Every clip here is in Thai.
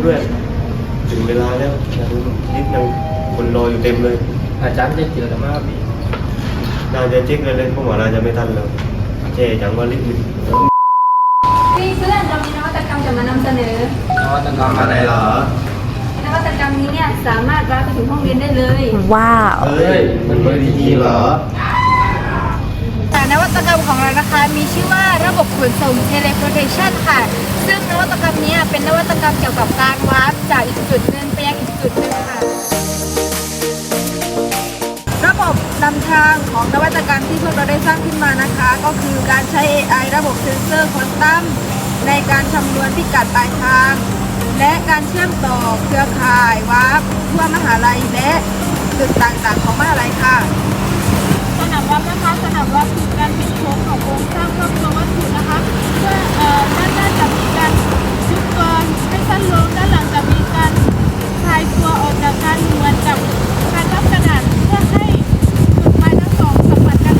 เพื่อนๆถึงเวลาแล้วอย่าลืมนิดนึงคนรออยู่เต็มเลย อาจารย์จะเจอแล้วมากพี่น่าจะเจ๊กเลยเลยพวกหมาน่าจะไม่ทันแล้วเจ๊จังว่าลิบลิบพี่เพื่อนเรามีนวัตกรรมจะมานำเสนอ นวัตกรรมอะไรเหรอนวัตกรรมนี้เนี่ยสามารถรับไปถึงห้องเรียนได้เลยว้าว เฮ้ยมันไม่ดีเหรอ แต่นวัตกรรมของเรานะคะมีชื่อว่าระบบ ขนส่ง teleportation ค่ะ ซึ่งนวัตกรรมนี้เป็นนวัตกรรมเกี่ยวกับการวาร์ปจากอีกจุดหนึ่งไปยังอีกจุดหนึ่งค่ะ ระบบนำทางของนวัตกรรมที่พวกเราได้สร้างขึ้นมานะคะ ก็คือการใช้ AI ระบบเซ็นเซอร์ควอนตัมในการคำนวณพิกัดปลายทาง และการเชื่อมต่อเครือข่ายวาร์ปทั่วมหาลัยและจุดต่างๆ ของมหาลัยค่ะสนามวัดนะคะสนามวัดคือ การเป็นโค้งของโครงสร้างครอบครัววัตถุนะคะเพื่ออด้านหน้าจะมีการยุบตัวให้สั้นลงด้านหลังจะมีการคลายตัวออกจากกันเหมือนกับการทับกระดาษเพื่อให้จุดหมาทั้งสองสัมผัสกัน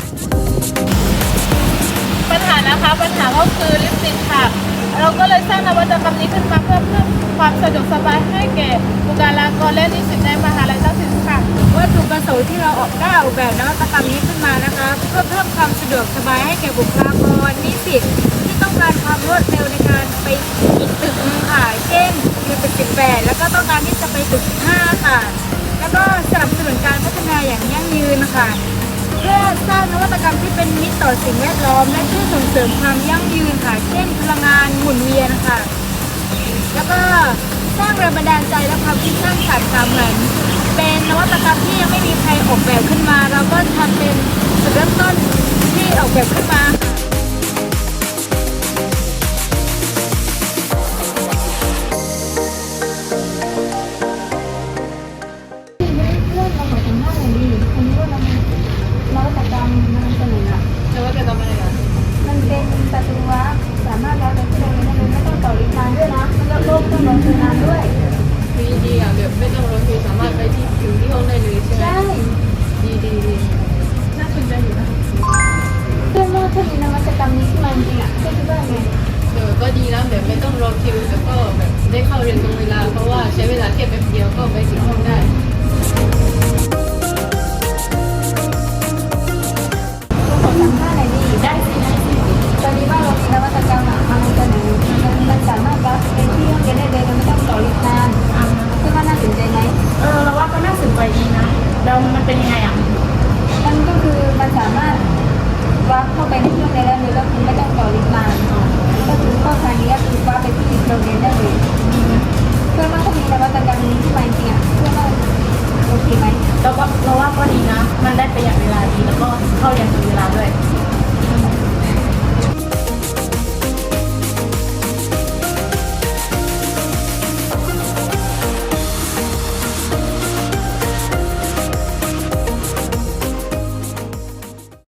ปัญหานะคะปัญหาก็คือลิปสติกค่ะ เราก็เลยสร้างนวัตกรรมนี้ขึ้นมาเพื่อเพิ่มความสะดวกสบายให้แก่บุคลากรและนิสิตในมหา วัตรที่เราออกได้ออกแบบนวัตกรรมนี้ขึ้นมานะคะเพื่อเพิ่มความสะดวกสบายให้แก่บุคลากรนิสิตที่ต้องการความรวดเร็วในการไปอีกตึกหนึงค่ะ เช่นคือตึก18แล้วก็ต้องการที่จะไปตึก15ค่ะ แล้วก็สนับสนุนการพัฒนาอย่างยั่งยืนค่ะ เพื่อสร้างนวัตกรรมที่เป็นมิตรต่อสิ่งแวดล้อม และช่วยส่งเสริมความยั่งยืนค่ะ เช่น พลังงานหมุนเวียนค่ะ แล้วก็สร้างแรงบันดาลใจและความคิดสร้างสรรค์ค่ะเหมือน เป็นนวัตกรรมที่ยังไม่มีใครออกแบบขึ้นมา เราก็ทำเป็นจุดเริ่มต้นที่ออกแบบขึ้นมาค่ะนวัตกรรมนำเสนอนวัตกรรมอะไรนะมันเป็นปร ดีดีดีน่าสนใจอยู่นะเรื่องว่าถ้ามีนวัตกรรมนี้ขึ้นมาจริงๆอะก็คิดว่าไงเออก็ดีนะแบบไม่ต้องรอคิวแต่ก็แบบได้เข้าเรียนตรงเวลา เพราะว่าใช้เวลาแค่แป๊บเดียวก็ไปถึงห้องได้ขอสัมภาษณ์หน่อยดิได้สิได้สิตอนนี้ว่าเรามีนวัตกรรมอะมานำเสนอมันมันสามารถรับไปที่ห้องเรียนได้เลยโดยไม่ต้องต่อลิฟต์นานคิดว่าน่าสนใจไหมเออเราว่าก็น่าสนใจดีนะแล้วมันเป็นยังไงอะันก็คือมันสามารถวักเข้าไปในเครื่องได้แล้วเลยก็คือไม่ต้องต่อลิฟต์มา